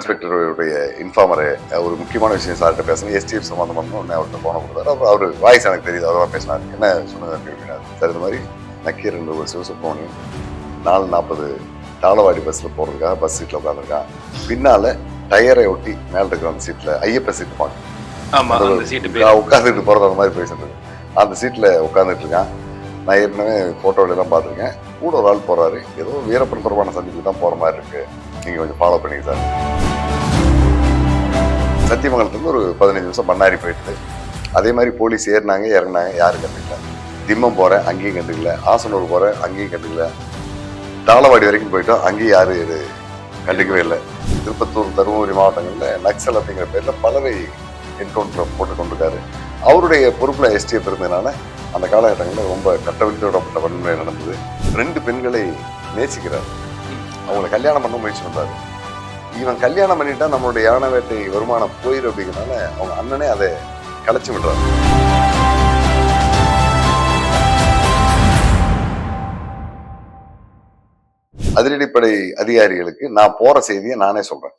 இன்ஸ்பெக்டருடைய இன்ஃபார்மரு ஒரு முக்கியமான விஷயம் சார்கிட்ட பேசணும். எஸ்டிஎஃப் சம்மந்தமான ஒன்று அவர்கிட்ட போன கொடுத்தாரு அப்புறம் அவர் வாய்ஸ் எனக்கு தெரியுது அவர் தான் பேசினார். என்ன சொன்னது அப்படின்னாரு சார் இந்த மாதிரி நக்கீர் என்ற ஒரு சிவசுப்ரமணியம் நாலு நாற்பது தாளவாடி பஸ்ஸில் போகிறதுக்காக பஸ் சீட்டில் உட்காந்துருக்கான் பின்னால் டயரை ஒட்டி மேலே இருக்கிற அந்த சீட்டில் ஐயப்ப சீட்டு பார்க்க ஆமா அந்த சீட்டு பேர். உட்காந்துட்டு போகிறது அந்த மாதிரி பேசிட்டு அந்த சீட்டில் உட்காந்துட்டு இருக்கான். நான் ஏற்கனவே ஃபோட்டோல எல்லாம் பார்த்துருக்கேன். கூட ஒரு ஆள் போறாரு. ஏதோ வீரப்பன் தொடர்பான சந்திப்பு தான் போற மாதிரி இருக்கு. நீங்க கொஞ்சம் ஃபாலோ பண்ணிக்க சார். சத்தியமங்கலத்துலேருந்து ஒரு பதினஞ்சு நிமிஷம் பண்ணாரி போயிட்டு அதே மாதிரி போலீஸ் ஏறினாங்க இறங்கினாங்க யாரும் கண்டுக்கல. திம்மம் போகிறேன் அங்கேயும் கண்டுக்கல. ஆசனூர் போகிறேன் அங்கேயும் கண்டுக்கல. தாளவாடி வரைக்கும் போயிட்டோம் அங்கேயும் யாரும் இது கண்டுக்கவே இல்லை. திருப்பத்தூர் தருமபுரி மாவட்டங்களில் நக்சல் அப்படிங்கிற பேரில் பலரை என்கவுண்டர் போட்டு கொண்டிருக்காரு. அவருடைய பொறுப்பில் எஸ்டிஎஃப் இருந்ததுனால அந்த காலகட்டங்களில் ரொம்ப கட்டவிழ்த்தோடப்பட்ட வன்முறை நடந்தது. ரெண்டு பெண்களை நேசிக்கிறார். அவங்கள கல்யாணம் பண்ண முயற்சி பண்ணுறாரு இவன் கல்யாணம் பண்ணிட்டா நம்மளுடைய யானை வேட்டை வருமானம் போயிடும் அப்படிங்கிறனால அவங்க அண்ணனே அதை கலைச்சு விடுறாரு. அதிரடிப்படை அதிகாரிகளுக்கு நான் போற செய்தியை நானே சொல்றேன்.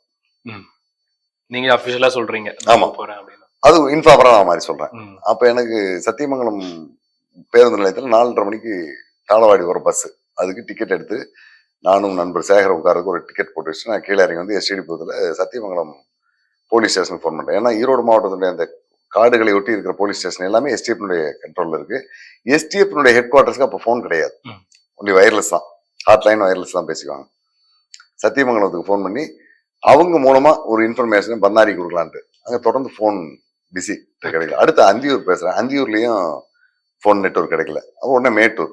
நீங்க அபிஷியலா சொல்றீங்க. ஆமா. போறேன் அது இன்ஃபார்மரா நான் மாதிரி சொல்றேன். அப்ப எனக்கு சத்தியமங்கலம் பேருந்து நிலையத்தில் நாலரை மணிக்கு தாளவாடி ஒரு பஸ் அதுக்கு டிக்கெட் எடுத்து நானும் நண்பர் சேகர் உட்காருக்கு ஒரு டிக்கெட் போட்டு வச்சு நான் கீழே இறங்கி வந்து எஸ்டிடி பூத்தில் சத்தியமங்கலம் போலீஸ் ஸ்டேஷனுக்கு ஃபோன் பண்ணேன். ஏன்னா ஈரோடு மாவட்டத்துடைய அந்த காடுகளை ஒட்டி இருக்கிற போலீஸ் ஸ்டேஷன் எல்லாமே எஸ்டிஎஃப்னுடைய கண்ட்ரோல்ல இருக்கு. எஸ்டிஎஃப்னுடைய ஹெட் குவார்ட்டர்ஸ்க்கு அப்போ ஃபோன் கிடையாது. ஒன்லி வயர்லெஸ் தான். ஹாட்லைன் வயர்லெஸ் தான் பேசிக்குவாங்க. சத்தியமங்கலத்துக்கு ஃபோன் பண்ணி அவங்க மூலமா ஒரு இன்ஃபர்மேஷன் பண்ணாரி கொடுக்கலான்ட்டு. அங்க தொடர்ந்து ஃபோன் பிஸி கிடைக்கல. அடுத்து அந்தியூர் பேசுறேன். அந்தியூர்லயும் ஃபோன் நெட்வொர்க் கிடைக்கல. அப்போ உடனே மேட்டூர்.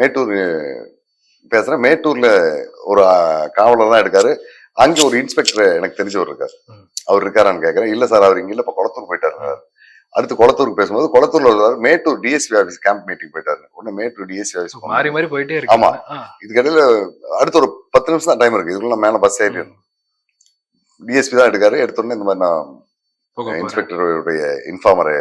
மேட்டூர் பேசுறேன். மேட்டூர்ல ஒரு காவலர் தான் எடுக்காரு அங்க ஒரு இன்ஸ்பெக்டர் எனக்கு தெரிஞ்சவர் இருக்காரு. அவர் இருக்காரான்னு கேட்கறேன் இல்ல சார் அவர் இங்க இல்ல இப்ப குளத்தூர் போயிட்டாரு அடுத்து குளத்தூருக்கு பேசும்போது குளத்தூர்ல வருவாரு Mettur DSP office camp meeting போயிட்டாரு. உடனே மேட்டூர் டிஎஸ்பி ஆஃபீஸ் மாறி மாறி போயிட்டே இருக்கு. ஆமா. இதுக்கிடையில அடுத்து ஒரு பத்து நிமிஷம் தான் டைம் இருக்கு. இதுக்குள்ள மேல பஸ் ஏறி டிஎஸ்பி தான் எடுக்காரு. எடுத்த உடனே இந்த மாதிரி நான். இன்ஸ்பெக்டருடைய இன்ஃபார்மரு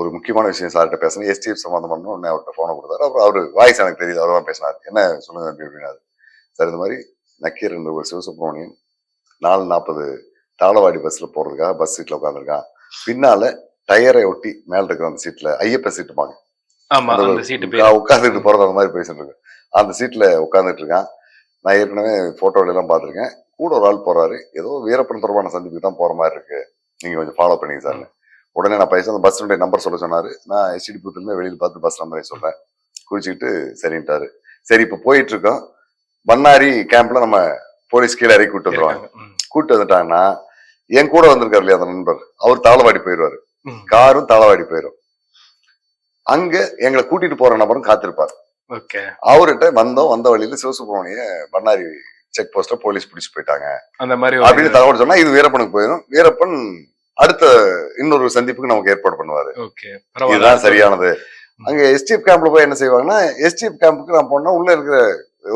ஒரு முக்கியமான விஷயம் சார்கிட்ட பேசணும். எஸ்டிஎஃப் சம்மந்தமான ஒன்று அவர்கிட்ட ஃபோனை கொடுத்தாரு. அப்புறம் அவர் வாய்ஸ் எனக்கு தெரியுது. அவர் தான் பேசினார். என்ன சொல்லுங்க தம்பி? அப்படின்னாரு. சார் இந்த மாதிரி நக்கீர் என்ற ஒரு சிவசுப்ரமணியன் நாலு நாற்பது தாளவாடி பஸ்ல போறதுக்காக பஸ் சீட்ல உட்காந்துருக்கான் பின்னால டயரை ஒட்டி மேல இருக்கிற அந்த சீட்ல ஐயப்ப சீட்டு பேர். உட்காந்துட்டு போறது அந்த மாதிரி பேசிட்டு இருக்கு அந்த சீட்ல உட்காந்துட்டு இருக்கான். நான் ஏற்கனவே போட்டோல எல்லாம் பார்த்திருக்கேன். கூட ஒரு ஆள் போறாரு. ஏதோ வீரப்பன் தொடர்பான சந்திப்புக்கு தான் போற மாதிரி இருக்கு. நீங்க கொஞ்சம் ஃபாலோ பண்ணிங்க சார் உடனே நான் பேச அந்த பஸ்னுடைய நம்பர் சொல்ல சொன்னாரு. நான் எஸ்டிடி பூத்துல வெளியில பார்த்து பஸ் நம்பரை சொல்றேன். குறிச்சுக்கிட்டு சரின்ட்டாரு. சரி இப்ப போயிட்டு இருக்கோம் பண்ணாரி கேம்ப்ல நம்ம போலீஸ் கீழே இறக்கி விட்டு வந்துருவாங்க. கூட்டு வந்துட்டாங்கன்னா என் கூட வந்திருக்காரு இல்லையா அந்த நண்பர்? அவர் தாளவாடி போயிடுவாரு. காரும் தாளவாடி போயிடும். அங்க எங்களை கூட்டிட்டு போற நபரும் காத்திருப்பார். அவர்கிட்ட வந்தோம் வந்த வழியில சிவசுப்ரமணிய பண்ணாரி செக் போஸ்ட்ல போலீஸ் பிடிச்சு போயிட்டாங்க. அந்த மாதிரி அப்படின்னு தகவல் சொன்னா இது வீரப்பனுக்கு போயிடும். வீரப்பன் அடுத்த இன்னொரு சந்திப்புக்கு நமக்கு ஏற்பாடு பண்ணுவாரு. இதுதான் சரியானது. அங்க எஸ்டிஎஃப் கேம்ப்ல போய் என்ன செய்வாங்கன்னா எஸ்டிஎஃப் கேம்புக்கு நான் போனா உள்ள இருக்கிற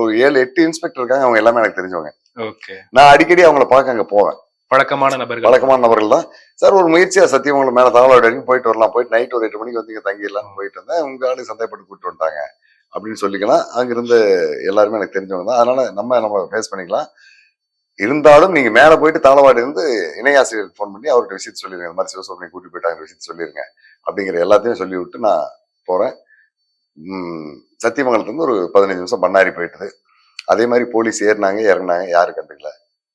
ஒரு ஏழு எட்டு இன்ஸ்பெக்டர் இருக்காங்க அவங்க எல்லாமே எனக்கு தெரிஞ்சவங்க. நான் அடிக்கடி அவங்கள பார்க்க அங்க போவேன். பழக்கமான நபர்கள். வழக்கமான நபர்கள் தான். சார் ஒரு முயற்சியா சத்தியமங்கலம் மேல தகவல் வரைக்கும் போயிட்டு வரலாம். போயிட்டு நைட் ஒரு எட்டு மணிக்கு வந்து இங்க தங்கிடலாம் போயிட்டு வந்தேன். உங்க ஆளு சந்தைப்பட்டு கூப்பிட்டு வந்துட்டாங்க. அப்படின்னு சொல்லிக்கலாம். அங்க இருந்த எல்லாருமே எனக்கு தெரிஞ்சவங்க தான். அதனால நம்ம நம்ம ஃபேஸ் பண்ணிக்கலாம். இருந்தாலும் நீங்க மேல போயிட்டு தாளவாடி இருந்து இணையாசிரியர் ஃபோன் பண்ணி அவர்கிட்ட விஷயத்தை சொல்லிருங்க. இந்த மாதிரி சிவசுப்ரமணியம் கூட்டி போயிட்டாங்க விஷயத்தை சொல்லிருங்க. அப்படிங்கிற எல்லாத்தையும் சொல்லி விட்டு நான் போறேன். சத்தியமங்கலத்துலேருந்து சத்தியமங்கலத்துல ஒரு பதினஞ்சு நிமிஷம் பண்ணாரி போயிட்டது. அதே மாதிரி போலீஸ் ஏறினாங்க இறங்குனாங்க. யாரும் கண்டுக்கல.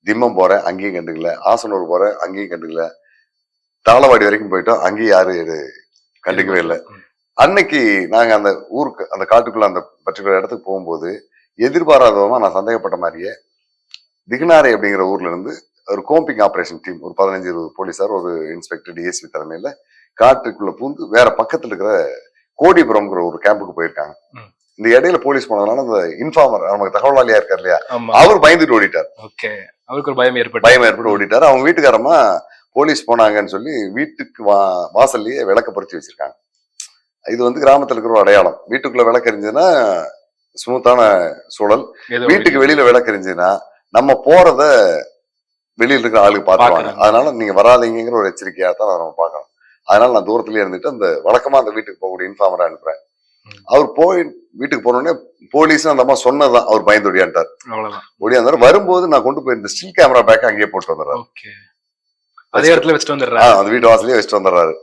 திம்மம் போறேன் அங்கேயும் கண்டுக்கல. ஆசனூர் போறேன் அங்கேயும் கண்டுக்கல. தாளவாடி வரைக்கும் போயிட்டோம். அங்கேயும் யாரும் இது கண்டுக்கவே இல்லை. அன்னைக்கு நாங்க அந்த ஊருக்கு அந்த காட்டுக்குள்ள அந்த பர்டிகுலர் இடத்துக்கு போகும்போது எதிர்பாராதவமா நான் சந்தேகப்பட்ட மாதிரியே திகனாரை அப்படிங்கிற ஊர்ல இருந்து ஒரு கோம்பிங் ஆபரேஷன் டீம் ஒரு பதினஞ்சு இருபது போலீஸார் ஒரு இன்ஸ்பெக்டர் டிஎஸ்பி தலைமையில காட்டுக்குள்ள பூந்து வேற பக்கத்துல இருக்கிற கோடிபுரம்ங்கிற ஒரு கேம்புக்கு போயிருக்காங்க. இந்த இடையில போலீஸ் போனதுனால அந்த இன்ஃபார்மர் நமக்கு தகவலாளியா இருக்கார் இல்லையா? அவர் பயந்துட்டு ஓடிட்டார். ஓகே. அவருக்கு ஒரு பயம் ஏற்பட்டு. பயம் ஏற்பட்டு ஓடிட்டாரு. அவங்க வீட்டுக்காரமா போலீஸ் போனாங்கன்னு சொல்லி வீட்டுக்கு வா வாசல்லையே விளக்க பொருத்தி வச்சிருக்காங்க. இது வந்து கிராமத்துல இருக்கிற ஒரு அடையாளம். வீட்டுக்குள்ள விளக்கு ஸ்மூத்தான சூழல். வீட்டுக்கு வெளியில விளக்கு நம்ம போறத வெளியில இருக்கிற ஆளுக்கு பார்த்துவாங்க பார்க்கறாங்க. அதனால நீங்க வராதீங்கிற ஒரு எச்சரிக்கையா தான் நம்ம பார்க்கணும். அதனால நான் தூரத்துலயே இருந்துட்டு அந்த வழக்கமா அந்த வீட்டுக்கு போகக்கூடிய இன்ஃபார்மரா அனுப்புறேன். அவர் போய் வீட்டுக்கு போனோடனே போலீஸ் அந்த அம்மா சொன்னதுதான். அவர் பயந்து ஒடியாண்டார் ஒடியாந்தாரு. வரும்போது நான் கொண்டு போய் இந்த ஸ்டில் கேமரா பேக் அங்கேயே போட்டு வந்துடுறாரு. அதே இடத்துல வச்சுட்டு வந்துடுறாரு. அந்த வீட்டு வாசலையே வச்சுட்டு வந்துடுறாரு.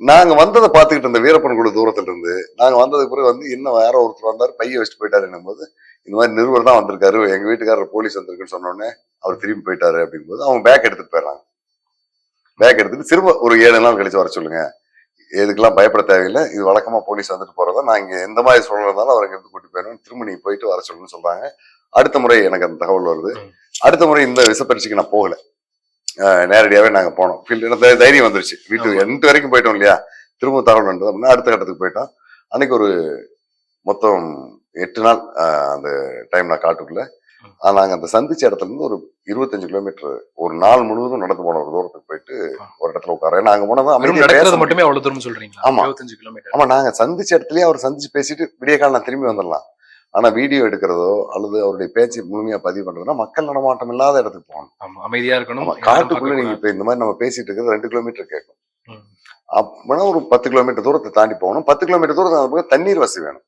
நாங்க வந்ததை பாத்துக்கிட்டு இருந்த வீரப்பன் குழு தூரத்துல இருந்து நாங்க வந்ததுக்கு பிறகு வந்து இன்னும் வேற ஒருத்தர் வந்தாரு பைய வச்சுட்டு போயிட்டாரு போது இந்த மாதிரி நிருபர் தான் வந்திருக்காரு எங்க வீட்டுக்காரர் போலீஸ் வந்திருக்குன்னு சொன்ன உடனே அவர் திரும்பி போயிட்டாரு அப்படிங்கும்போது அவங்க பேக் எடுத்துட்டு போயிடுறாங்க. பேக் எடுத்துட்டு திரும்ப ஒரு ஏழு நாள் கழிச்சு வர சொல்லுங்க. எதுக்கெல்லாம் பயப்பட தேவையில்லை இது வழக்கமா போலீஸ் வந்துட்டு போறதா நான் இங்க எந்த மாதிரி சொல்றதாலும் அவர் எடுத்து கூட்டி போயிடும் திரும்ப நீங்க போயிட்டு வர சொல்லுன்னு சொல்றாங்க. அடுத்த முறை எனக்கு அந்த தகவல் வருது. அடுத்த முறை இந்த விசப்பரிச்சுக்கு நான் போகல. அஹ் நேரடியாவே நாங்க போனோம் எனக்கு தைரியம் வந்துருச்சு வீட்டுக்கு. எந்த வரைக்கும் போயிட்டோம் இல்லையா திரும்ப தகவல் வந்தது அப்படின்னா அடுத்த கட்டத்துக்கு போயிட்டோம் அன்னைக்கு ஒரு மொத்தம் எட்டு நாள் அந்த டைம் நான் காட்டுக்குள்ள ம். ஆனா நாங்க அந்த சந்திச்ச இடத்துல இருந்து ஒரு இருபத்தஞ்சு கிலோமீட்டர் ஒரு நாள் முழுவதும் நடந்து போன ஒரு தூரத்துக்கு போயிட்டு. ஒரு இடத்துல உட்கார நாங்க போனது முடியும். மட்டுமே அவ்வளவு தூரம் சொல்றீங்களா ஆமா. இருபத்தஞ்சு கிலோமீட்டர் ஆமா நாங்க சந்திச்ச இடத்துலயே அவர் சந்திச்சு பேசிட்டு விடிய காலம் நான் திரும்பி வந்துடலாம் ஆனா வீடியோ எடுக்கிறதோ அல்லது அவருடைய பேச்சை முழுமையா பதிவு பண்றதுன்னா மக்கள் நடமாட்டம் இல்லாத இடத்துக்கு போகணும். அமைதியா இருக்கணும். காட்டுக்குள்ள நீங்க. இப்ப இந்த மாதிரி நம்ம பேசிட்டு இருக்கிறது ரெண்டு கிலோமீட்டர் கேட்கும். அப்படின்னா ஒரு பத்து கிலோமீட்டர் தூரத்தை தாண்டி போகணும். பத்து கிலோமீட்டர் தூரத்தை தண்ணீர் வசதி வேணும்.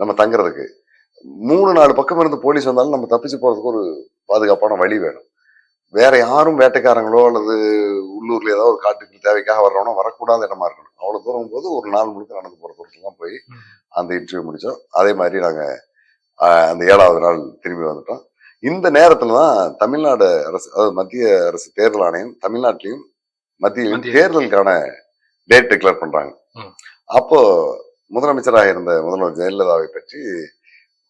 நம்ம தங்குறதுக்கு. மூணு நாலு பக்கம் இருந்து போலீஸ் வந்தாலும் நம்ம தப்பிச்சு போறதுக்கு ஒரு பாதுகாப்பான வழி வேணும். வேற யாரும் வேட்டைக்காரங்களோ அல்லது உள்ளூர்ல ஏதாவது ஒரு காட்டுக்கு தேவைக்காக வர்றவனோ வரக்கூடாத இடமா இருக்கணும். அவ்வளவு தூரம் போது ஒரு நாள் முழுக்க நடந்து போற தூரத்துலாம் போய் ம். அந்த இன்டர்வியூ முடிச்சோம். அதே மாதிரி நாங்க ஆஹ், அந்த ஏழாவது நாள் திரும்பி வந்துட்டோம். இந்த நேரத்துல தான் தமிழ்நாடு அரசு அதாவது மத்திய அரசு தேர்தல் ஆணையம் தமிழ்நாட்டிலையும் மத்தியிலும் மத்திய- தேர்தலுக்கான டேட் டிக்ளேர் பண்றாங்க. ம். அப்போ முதலமைச்சராக இருந்த முதல்வர் ஜெயலலிதாவை பற்றி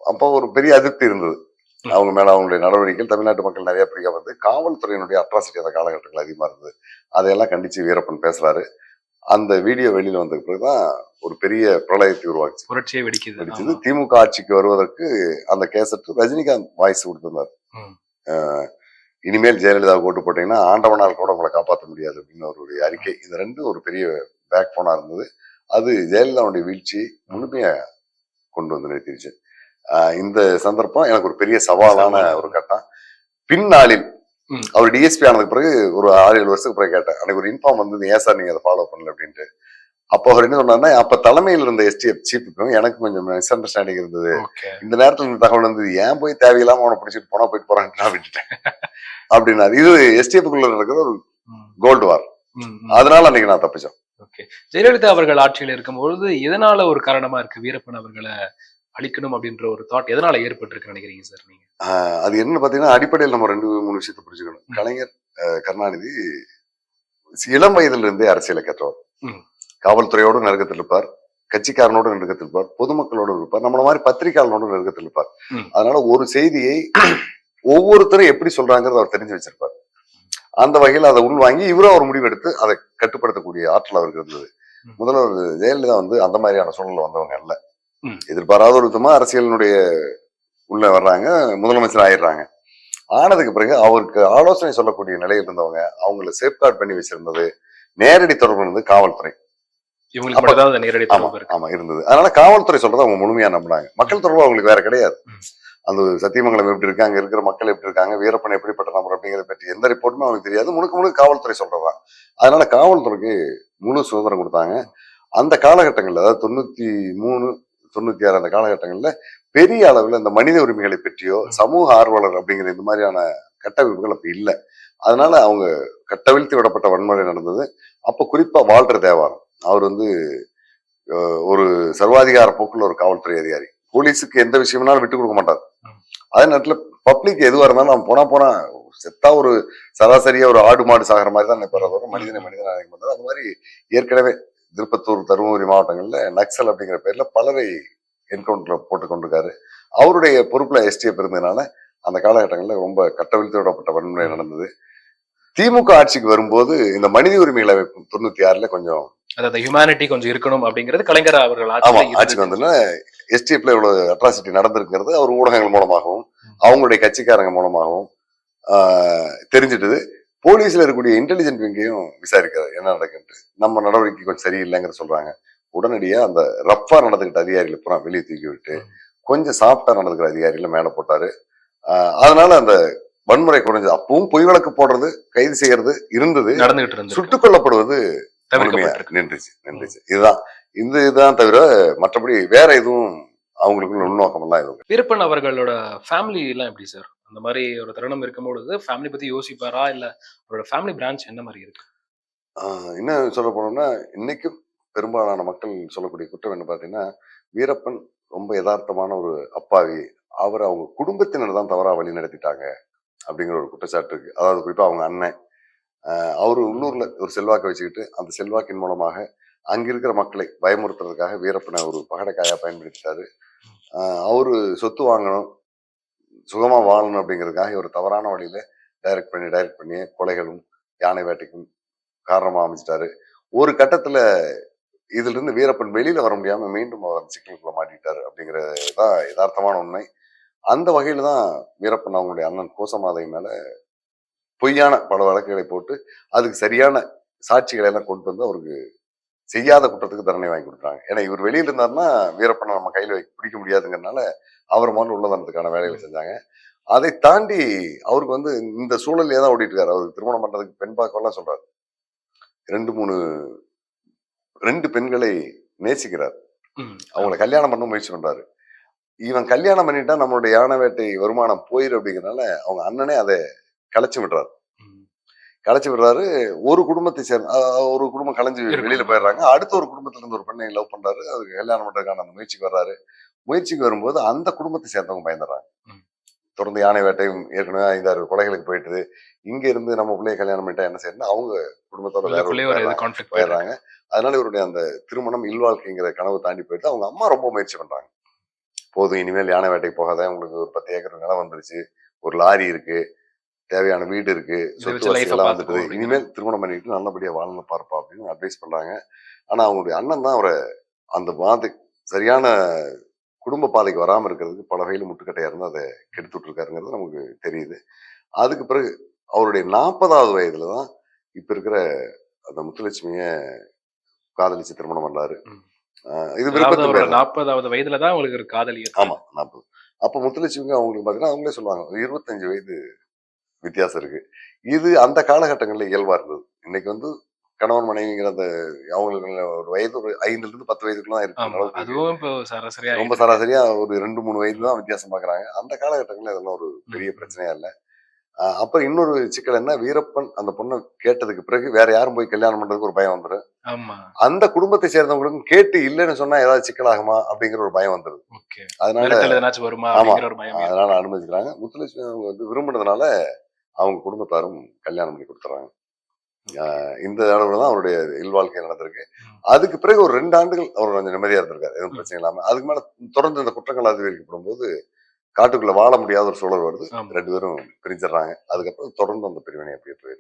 அப்போ ஒரு பெரிய அதிருப்தி இருந்தது. அவங்க மேல அவங்களுடைய நடவடிக்கைகள் தமிழ்நாட்டு மக்கள் நிறைய பிடிக்க வந்து காவல்துறையினுடைய அட்ராசிட்டி அந்த காலகட்டங்கள் அதிகமா இருந்தது. அதையெல்லாம் கண்டிச்சு வீரப்பன் பேசுறாரு. அந்த வீடியோ வெளியில வந்ததுக்கு பிறகுதான் ஒரு பெரிய பிரளயத்தை உருவாச்சு புரட்சியே வெடிக்குது. வெடிச்சது. திமுக ஆட்சிக்கு வருவதற்கு அந்த கேசட் ரஜினிகாந்த் வாய்ஸ் கொடுத்திருந்தார். இனிமேல் ஜெயலலிதா ஓட்டு போட்டீங்கன்னா ஆண்டவனால் கூட உங்களை காப்பாற்ற முடியாது அப்படின்னு அவருடைய அறிக்கை. இந்த ரெண்டு ஒரு பெரிய பேக் போனா இருந்தது. அது ஜெயலலிதாவுடைய வீழ்ச்சியை முழுமையா கொண்டு வந்து நிறுத்திடுச்சு இந்த சந்தர்ப்பம் எனக்கு ஒரு பெரிய சவாலான. ஒரு கட்டம். பின்னாளில். அவர் டிஎஸ்பி ஆனதுக்கு பிறகு ஒரு ஆறு ஏழு வருஷத்துக்கு பிறகு கேட்டேன். அன்னைக்கு ஒரு இன்ஃபார்ம் வந்து ஏன் சார் நீங்க அதை ஃபாலோ பண்ணல? அப்படின்ட்டு. அப்போ அவர் என்ன சொன்னார்னா அப்ப தலைமையில் இருந்த எஸ்டிஎஃப் சீஃபுக்கும் எனக்கு கொஞ்சம் மிஸ் அண்டர்ஸ்டாண்டிங் இருந்தது இந்த நேரத்துல இந்த தகவல் வந்து ஏன் போய் தேவையில்லாம அவனை பிடிச்சிட்டு போனா போயிட்டு போறான் நான் விட்டுட்டேன் அப்படின்னாரு. இது எஸ்டிஎஃப்குள்ள நடக்கிற ஒரு. Gold war. அதனால அன்னைக்கு நான் தப்பிச்சேன். ஓகே. ஜெயலலிதா அவர்கள் ஆட்சியில் இருக்கும்பொழுது எதனால ஒரு காரணமா இருக்கு? வீரப்பன் அவர்களை அழிக்கணும் அப்படின்ற ஒரு தாட் எதனால ஏற்பட்டிருக்குன்னு நினைக்கிறீங்க சார் நீங்க அது என்னன்னு பாத்தீங்கன்னா அடிப்படையில் நம்ம ரெண்டு மூணு விஷயத்தை புரிஞ்சுக்கணும். கலைஞர் கருணாநிதி இளம் வயதிலிருந்தே இருந்தே அரசியலை கற்றவர். காவல்துறையோடு நெருக்கத்தில் இருப்பார் கட்சிக்காரனோடு நெருக்கத்தில் இருப்பார் பொதுமக்களோடு இருப்பார் நம்மள மாதிரி பத்திரிகையாளனோடு நெருக்கத்தில் இருப்பார். அதனால ஒரு செய்தியை ஒவ்வொருத்தரும் எப்படி சொல்றாங்கிறத அவர் தெரிஞ்சு வச்சிருப்பார் அந்த வகையில் அதை உள்வாங்கி இவரும் ஒரு முடிவெடுத்து அதை கட்டுப்படுத்தக்கூடிய ஆற்றல் அவருக்கு இருந்தது. முதல்வர் ஜெயலலிதா வந்து அந்த மாதிரியான சூழல்ல வந்தவங்க அல்ல. எதிர்பாராத ஒரு விதமா அரசியலினுடைய உள்ள வர்றாங்க முதலமைச்சர் ஆயிடுறாங்க. ஆனதுக்கு பிறகு அவருக்கு ஆலோசனை சொல்லக்கூடிய நிலையில் இருந்தவங்க அவங்கள சேஃப்கார்ட் பண்ணி வச்சிருந்தது நேரடி தொடர்பு இருந்தது காவல்துறை. நேரடி ஆமா இருந்தது. அதனால காவல்துறை சொல்றதை அவங்க முழுமையா நம்பினாங்க. மக்கள் தொடர்பு அவங்களுக்கு வேற கிடையாது. அந்த சத்தியமங்கலம் எப்படி இருக்கு அங்க இருக்கிற மக்கள் எப்படி இருக்காங்க வீரப்பன் எப்படிப்பட்ட நபர் அப்படிங்கறத பற்றி எந்த ரிப்போர்ட்டுமே அவங்களுக்கு தெரியாது. முழுக்க முழுக்க காவல்துறை சொல்றதுதான். அதனால காவல்துறைக்கு முழு சுதந்திரம் கொடுத்தாங்க. அந்த காலகட்டங்கள்ல அதாவது தொண்ணூத்தி மூணு தொண்ணூத்தி ஆறு அந்த காலகட்டங்கள்ல பெரிய அளவுல இந்த மனித உரிமைகளை பற்றியோ சமூக ஆர்வலர் அப்படிங்கிற இந்த மாதிரியான கட்டமைப்புகள் அப்ப இல்லை. அதனால அவங்க கட்டவிழ்த்து விடப்பட்ட வன்முறை நடந்தது. அப்ப குறிப்பா வாழ்ற தேவாரம். அவர் வந்து ஒரு சர்வாதிகார போக்குள்ள ஒரு காவல்துறை அதிகாரி. போலீஸுக்கு எந்த விஷயம்னாலும் விட்டு கொடுக்க மாட்டார். அதே நேரத்துல பப்ளிக் எதுவா இருந்தாலும் அவன் போனா போனா செத்தா ஒரு சராசரியா ஒரு ஆடு மாடு சாகிற மாதிரி தான் நினைப்பார். ஒரு மனிதனை மனிதனை நினைக்க மாட்டார். மாதிரி ஏற்கனவே திருப்பத்தூர் தருமபுரி மாவட்டங்கள்ல நக்சல் அப்படிங்கிற பேர்ல பலரை என்கவுண்டர்ல போட்டு கொண்டிருக்காரு அவருடைய பொறுப்புல எஸ்டிஎஃப் இருந்ததுனால அந்த காலகட்டங்கள்ல ரொம்ப கட்டவிழ்த்து விடப்பட்ட வன்முறை நடந்தது. திமுக ஆட்சிக்கு வரும்போது இந்த மனித உரிமைகளை தொண்ணூத்தி ஆறுல கொஞ்சம் அதாவது ஹியூமனிட்டி கொஞ்சம் இருக்கணும் அப்படிங்கிறது கலைஞர் அவர்கள் ஆமா ஆட்சிக்கு. வந்தோன்னா எஸ்டிஎஃப்ல இவ்வளவு அட்ராசிட்டி நடந்திருக்கிறது அவர் ஊடகங்கள் மூலமாகவும் அவங்களுடைய கட்சிக்காரங்க மூலமாகவும் தெரிஞ்சிட்டது. போலீஸ்ல இருக்கக்கூடிய இன்டெலிஜென்ட் விங்கையும் விசாரிக்கிறார் என்ன நடக்குன்ட்டு. நம்ம நடவடிக்கை கொஞ்சம் சரியில்லைங்கிற சொல்றாங்க. உடனடியா அந்த ரஃபா நடந்துகிட்ட அதிகாரிகளை பூரா வெளியே தூக்கி விட்டு. கொஞ்சம் சாஃப்டா நடந்துக்கிற அதிகாரிகளை மேல போட்டாரு. அதனால அந்த வன்முறை குறைஞ்சது. அப்பவும் பொய் வழக்கு போடுறது கைது செய்யறது இருந்தது. நடந்துகிட்டு சுட்டுக் கொல்லப்படுவது நின்றுச்சு நின்றுச்சு. இதுதான். இந்த இதுதான் தவிர மற்றபடி வேற எதுவும் அவங்களுக்குள்ள உள்நோக்கம் எல்லாம் எதுவும் வீரப்பன் அவர்களோட ஃபேமிலி எல்லாம் எப்படி சார் அந்த மாதிரி ஒரு தருணம் இருக்கும்பொழுது ஃபேமிலி பத்தி யோசிப்பாரா? இல்ல அவரோட ஃபேமிலி பிரான்ச் என்ன மாதிரி இருக்கு? என்ன சொல்ல போனோம்னா இன்னைக்கும் பெரும்பாலான மக்கள் சொல்லக்கூடிய குற்றம் என்ன பார்த்தீங்கன்னா வீரப்பன் ரொம்ப யதார்த்தமான ஒரு அப்பாவி. அவர் அவங்க குடும்பத்தினர் தான் தவறா வழி நடத்திட்டாங்க அப்படிங்கிற ஒரு குற்றச்சாட்டு இருக்கு. அதாவது குறிப்பா அவங்க அண்ணன். அவர் உள்ளூர்ல ஒரு செல்வாக்கை வச்சுக்கிட்டு அந்த செல்வாக்கின் மூலமாக அங்க இருக்கிற மக்களை பயமுறுத்துறதுக்காக வீரப்பனை ஒரு பகடக்காயா பயன்படுத்திட்டாரு. அவரு சொத்து வாங்கணும். சுகமாக வாழணும் அப்படிங்கிறதுக்காக ஒரு தவறான வழியில் டைரக்ட் பண்ணி டைரக்ட் பண்ணி கொலைகளும் யானை வேட்டைக்கும் காரணமாக அமைச்சிட்டாரு ஒரு கட்டத்தில் இதிலிருந்து வீரப்பன் வெளியில் வர முடியாமல் மீண்டும் அவர் சிக்கலுக்குள்ள மாட்டிட்டார் அப்படிங்கிறது தான் யதார்த்தமான உண்மை. அந்த வகையில் தான் வீரப்பன் அவங்களுடைய அண்ணன் கோசமாதை மேலே பொய்யான பல வழக்குகளை போட்டு அதுக்கு சரியான சாட்சிகளை எல்லாம் கொண்டு வந்து அவருக்கு செய்யாத குற்றத்துக்கு தண்டனை வாங்கி கொடுத்தாங்க ஏன்னா இவர் வெளியில இருந்தாருன்னா வீரப்பனை நம்ம கையில வைக்க பிடிக்க முடியாதுங்கிறனால அவர் முதல்ல உள்ளதனத்துக்கான வேலைகளை செஞ்சாங்க. அதை தாண்டி அவருக்கு வந்து இந்த சூழல்லே தான் ஓடிட்டு இருக்காரு. அவருக்கு திருமணம் பண்றதுக்கு பெண் பார்க்கலாம் சொல்றாரு. ரெண்டு மூணு ரெண்டு பெண்களை நேசிக்கிறார். அவங்கள கல்யாணம் பண்ண முயற்சி பண்றாரு. இவன் கல்யாணம் பண்ணிட்டா நம்மளுடைய யானை வேட்டை வருமானம் போயிரு அப்படிங்கறதுனால அவங்க அண்ணனே அதை கலைச்சு விடுறாரு. ம். கலைச்சு விடுறாரு. ஒரு குடும்பத்தை சேர்ந்த ஒரு குடும்பம் கலைஞ்சு. வெளியில போயிடுறாங்க. அடுத்த ஒரு குடும்பத்துல இருந்து ஒரு பெண்ணை லவ் பண்றாரு. அதுக்கு கல்யாணம் பண்றதுக்கான அந்த முயற்சிக்கு வர்றாரு. முயற்சிக்கு வரும்போது அந்த குடும்பத்தை சேர்ந்தவங்க பயந்துடுறாங்க. தொடர்ந்து யானை வேட்டையும் ஏற்கனவே ஐந்தாறு கொலைகளுக்கு போயிட்டு இங்க இருந்து நம்ம பிள்ளைய கல்யாணம் பண்ணிட்டா என்ன செய்யணும் அவங்க குடும்பத்தோட போயிடுறாங்க. அதனால இவருடைய அந்த திருமணம் இல்வாழ்க்கைங்கிற கனவு தாண்டி போயிட்டு அவங்க அம்மா ரொம்ப முயற்சி பண்றாங்க. போதும் இனிமேல் யானை வேட்டைக்கு போகாத. உங்களுக்கு ஒரு பத்து ஏக்கர் நிலம் வந்துருச்சு. ஒரு லாரி இருக்கு. தேவையான வீடு இருக்கு சொத்து வசதியெல்லாம் வந்துட்டு. இனிமேல் திருமணம் பண்ணிட்டு நல்லபடியா வாழணும் பார்ப்பா அப்படின்னு அட்வைஸ் பண்றாங்க. ஆனா அவங்களுடைய அண்ணன் தான் அவரை அந்த பாதை சரியான குடும்ப பாதைக்கு வராம இருக்கிறதுக்கு பல வகையில முட்டுக்கட்டையா இருந்து அதை கெடுத்து விட்டுருக்காருங்கிறது நமக்கு தெரியுது. அதுக்கு பிறகு அவருடைய நாற்பதாவது வயதுல தான் இப்ப இருக்கிற அந்த முத்துலட்சுமிய காதலிச்சு திருமணம் பண்ணாரு. இது அதாவது விருப்பத்து ஒரு பேர் நாற்பதாவது வயதுல தான் உங்களுக்கு ஒரு காதல். ஆமா நாற்பது. அப்ப முத்துலட்சுமிக்கு அவங்களுக்கு பாத்தீங்கன்னா அவங்களே சொல்லுவாங்க இருபத்தஞ்சு வயது வித்தியாசம் இருக்கு. இது அந்த காலகட்டங்கள்ல இயல்பா இருந்தது. இன்னைக்கு வந்து கணவன் மனைவிங்கிற அந்த அவங்களுக்கு ஒரு வயது ஒரு ஐந்துல இருந்து பத்து வயதுக்குள்ள இருக்கு அதுவும் சராசரியா ரொம்ப சராசரியா ஒரு ரெண்டு மூணு வயது தான் வித்தியாசம் பாக்குறாங்க. அந்த காலகட்டங்கள்ல இதெல்லாம் ஒரு பெரிய. பிரச்சனையா இல்ல. அப்புறம் இன்னொரு சிக்கல் என்ன? வீரப்பன் அந்த பொண்ணை கேட்டதுக்கு பிறகு வேற யாரும் போய் கல்யாணம் பண்றதுக்கு ஒரு பயம் வந்துடும் அந்த குடும்பத்தை சேர்ந்தவங்களுக்கும் கேட்டு இல்லைன்னு சொன்னா ஏதாவது சிக்கலாகுமா அப்படிங்கிற ஒரு பயம் வந்துருது. அதனால ஆமா. அதனால அனுமதிக்கிறாங்க. முத்துலட்சுமி அவங்க வந்து விரும்பினதுனால அவங்க குடும்பத்தாரும் கல்யாணம் பண்ணி கொடுத்துறாங்க. ஆஹ் இந்த அளவுல தான் அவருடைய இல்வாழ்க்கை நடந்திருக்கு. அதுக்கு பிறகு ஒரு ரெண்டு ஆண்டுகள் அவர் கொஞ்சம் நிம்மதியா இருந்திருக்காரு எதுவும் பிரச்சனை இல்லாம. அதுக்கு மேல தொடர்ந்து இந்த குற்றங்கள் அதிகரிக்கப்படும் போது காட்டுக்குள்ள வாழ முடியாத ஒரு சூழல் வருது. ரெண்டு பேரும் பிரிஞ்சிடுறாங்க. அதுக்கப்புறம் தொடர்ந்து அந்த பிரிவினை அப்படியே போயிருக்கு